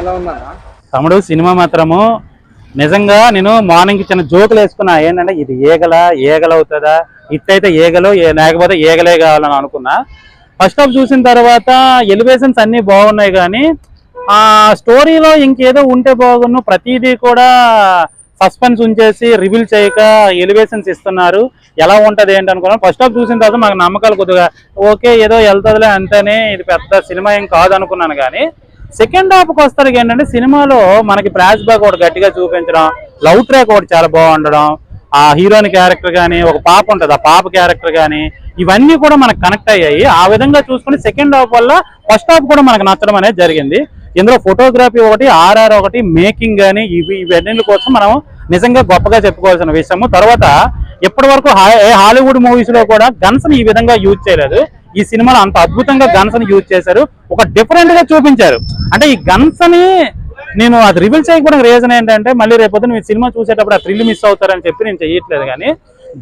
ఎలా తమ్ముడు సినిమా మాత్రము నిజంగా నేను మార్నింగ్ చిన్న జోకులు వేసుకున్నా. ఏంటంటే ఇది ఏగల ఏగల అవుతుందా? ఇట్టయితే ఏగలు లేకపోతే ఏగలే కావాలని అనుకున్నా. ఫస్ట్ హాఫ్ చూసిన తర్వాత ఎలివేషన్స్ అన్నీ బాగున్నాయి కానీ ఆ స్టోరీలో ఇంకేదో ఉంటే బాగున్ను. ప్రతిదీ కూడా సస్పెన్స్ ఉంచేసి రివీల్ చేయక ఎలివేషన్స్ ఇస్తున్నారు. ఎలా ఉంటది ఏంటి అనుకున్నాను ఫస్ట్ హాఫ్ చూసిన తర్వాత మాకు నమ్మకాలు కొద్దిగా ఓకే ఏదో వెళ్తుందిలే అంతేనే ఇది పెద్ద సినిమా ఏం కాదు అనుకున్నాను కానీ సెకండ్ హాఫ్కి వస్తారు ఏంటంటే సినిమాలో మనకి ప్రాజ్ బ్యాక్ ఒకటి గట్టిగా చూపించడం లవ్ ట్రాక్ ఒకటి చాలా బాగుండడం ఆ హీరోయిన్ క్యారెక్టర్ కానీ ఒక పాప ఉంటుంది ఆ పాప క్యారెక్టర్ కానీ ఇవన్నీ కూడా మనకు కనెక్ట్ అయ్యాయి. ఆ విధంగా చూసుకుని సెకండ్ హాఫ్ వల్ల ఫస్ట్ హాఫ్ కూడా మనకు నచ్చడం అనేది జరిగింది. ఇందులో ఫోటోగ్రఫీ ఒకటి ఆర్ఆర్ ఒకటి మేకింగ్ కానీ ఇవి ఇవన్నీ కోసం మనం నిజంగా గొప్పగా చెప్పుకోవాల్సిన విషయము. తర్వాత ఇప్పటి వరకు ఏ హాలీవుడ్ మూవీస్లో కూడా గన్స్ ఈ విధంగా యూజ్ చేయలేదు. ఈ సినిమాలో అంత అద్భుతంగా గన్స్ని యూజ్ చేశారు. ఒక డిఫరెంట్గా చూపించారు. అంటే ఈ గన్స్ని నేను అది రివీల్ చేయకపోవడం రీజన్ ఏంటంటే మళ్ళీ రేపొద్దు మీరు సినిమా చూసేటప్పుడు ఆ థ్రిల్ మిస్ అవుతారని చెప్పి నేను చేయట్లేదు కానీ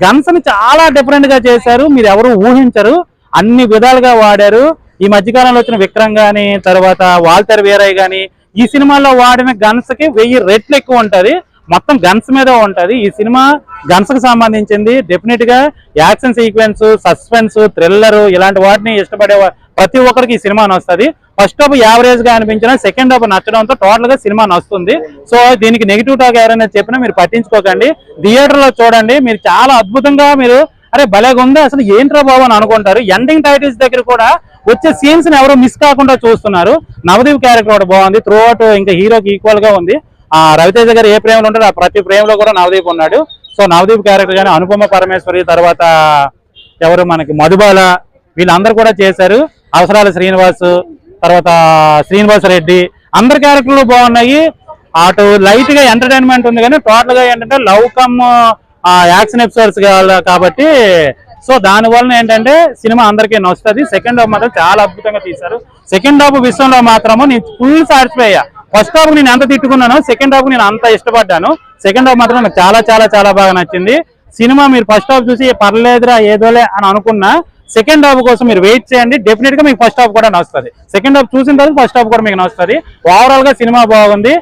గన్స్ని చాలా డిఫరెంట్గా చేశారు. మీరు ఎవరు ఊహించరు. అన్ని విధాలుగా వాడారు. ఈ మధ్యకాలంలో వచ్చిన విక్రమ్ గాని తర్వాత వాల్తర్ వీరయ్య గాని ఈ సినిమాలో వాడిన గన్స్కి వెయ్యి రెట్లు ఎక్కువ ఉంటది. మొత్తం గన్స్ మీద ఉంటది. ఈ సినిమా గన్స్కు సంబంధించింది. డెఫినెట్గా యాక్షన్ సీక్వెన్స్ సస్పెన్స్ థ్రిల్లర్ ఇలాంటి వాటిని ఇష్టపడే ప్రతి ఒక్కరికి ఈ సినిమా వస్తుంది ఫస్ట్ హాఫ్ యావరేజ్గా అనిపించిన సెకండ్ హాఫ్ నచ్చడంతో టోటల్గా సినిమా నస్తుంది. సో దీనికి నెగిటివ్ టాక్ ఎవరైనా చెప్పినా మీరు పట్టించుకోకండి. థియేటర్లో చూడండి. మీరు చాలా అద్భుతంగా మీరు అరే భలేగా ఉంది అసలు ఏంట్రా బాబు అని అనుకుంటారు. ఎండింగ్ టైటిల్స్ దగ్గర కూడా వచ్చే సీన్స్ ఎవరు మిస్ కాకుండా చూస్తున్నారు. నవదీప్ క్యారెక్టర్ ఒకటి బాగుంది. త్రూ అవుట్ ఇంకా హీరోకి ఈక్వల్గా ఉంది. ఆ రవితేజ గారు ఏ ప్రేమలో ఉంటాడో ఆ ప్రతి ప్రేమలో కూడా నవదీప్ ఉన్నాడు. సో నవదీప్ క్యారెక్టర్ కానీ అనుపమ పరమేశ్వరి తర్వాత ఎవరు మనకి మధుబాల వీళ్ళందరూ కూడా చేశారు. అవసరాల శ్రీనివాస్ తర్వాత శ్రీనివాస్ రెడ్డి అందరి క్యారెక్టర్లు బాగున్నాయి. అటు లైట్గా ఎంటర్టైన్మెంట్ ఉంది కానీ టోటల్గా ఏంటంటే లవ్ కమ్ యాక్షన్ ఎపిసోడ్స్ కాబట్టి సో దాని వలన ఏంటంటే సినిమా అందరికీ నచ్చుతుంది. సెకండ్ హాఫ్ మాత్రం చాలా అద్భుతంగా తీశారు. సెకండ్ హాఫ్ విషయంలో మాత్రము నేను ఫుల్ సాటిస్ఫై అయ్యా. ఫస్ట్ హాఫ్ నేను ఎంత తిట్టుకున్నానో సెకండ్ హాఫ్ నేను అంత ఇష్టపడ్డాను. సెకండ్ హాఫ్ మాత్రం నాకు చాలా చాలా చాలా బాగా నచ్చింది. సినిమా మీరు ఫస్ట్ హాఫ్ చూసి పర్లేదురా ఏదోలే అని అనుకున్నా. సెకండ్ హాఫ్ కోసం మీరు వెయిట్ చేయండి. డెఫినెట్గా మీకు ఫస్ట్ హాఫ్ కూడా నచ్చుతుంది. సెకండ్ హాఫ్ చూసిన తర్వాత ఫస్ట్ హాఫ్ కూడా మీకు నచ్చుతుంది. ఓవరాల్గా సినిమా బాగుంది.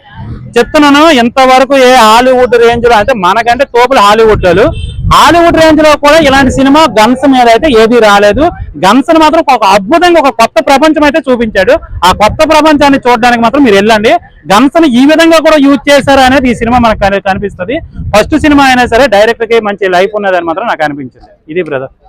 చెప్తున్నాను ఎంతవరకు ఏ హాలీవుడ్ రేంజ్లో అంటే మనకంటే తోపులు హాలీవుడ్లో హాలీవుడ్ రేంజ్లో కూడా ఇలాంటి సినిమా గన్స్ మీద అయితే ఏది రాలేదు. గన్స్ మాత్రం ఒక అద్భుతంగా ఒక కొత్త ప్రపంచం అయితే చూపించాడు. ఆ కొత్త ప్రపంచాన్ని చూడడానికి మాత్రం మీరు వెళ్ళండి. గన్స్ ఈ విధంగా కూడా యూజ్ చేశారు అనేది ఈ సినిమా మనకు కనిపిస్తుంది. ఫస్ట్ సినిమా అయినా సరే డైరెక్టర్కి మంచి లైఫ్ ఉన్నదని మాత్రం నాకు అనిపించింది. ఇది బ్రదర్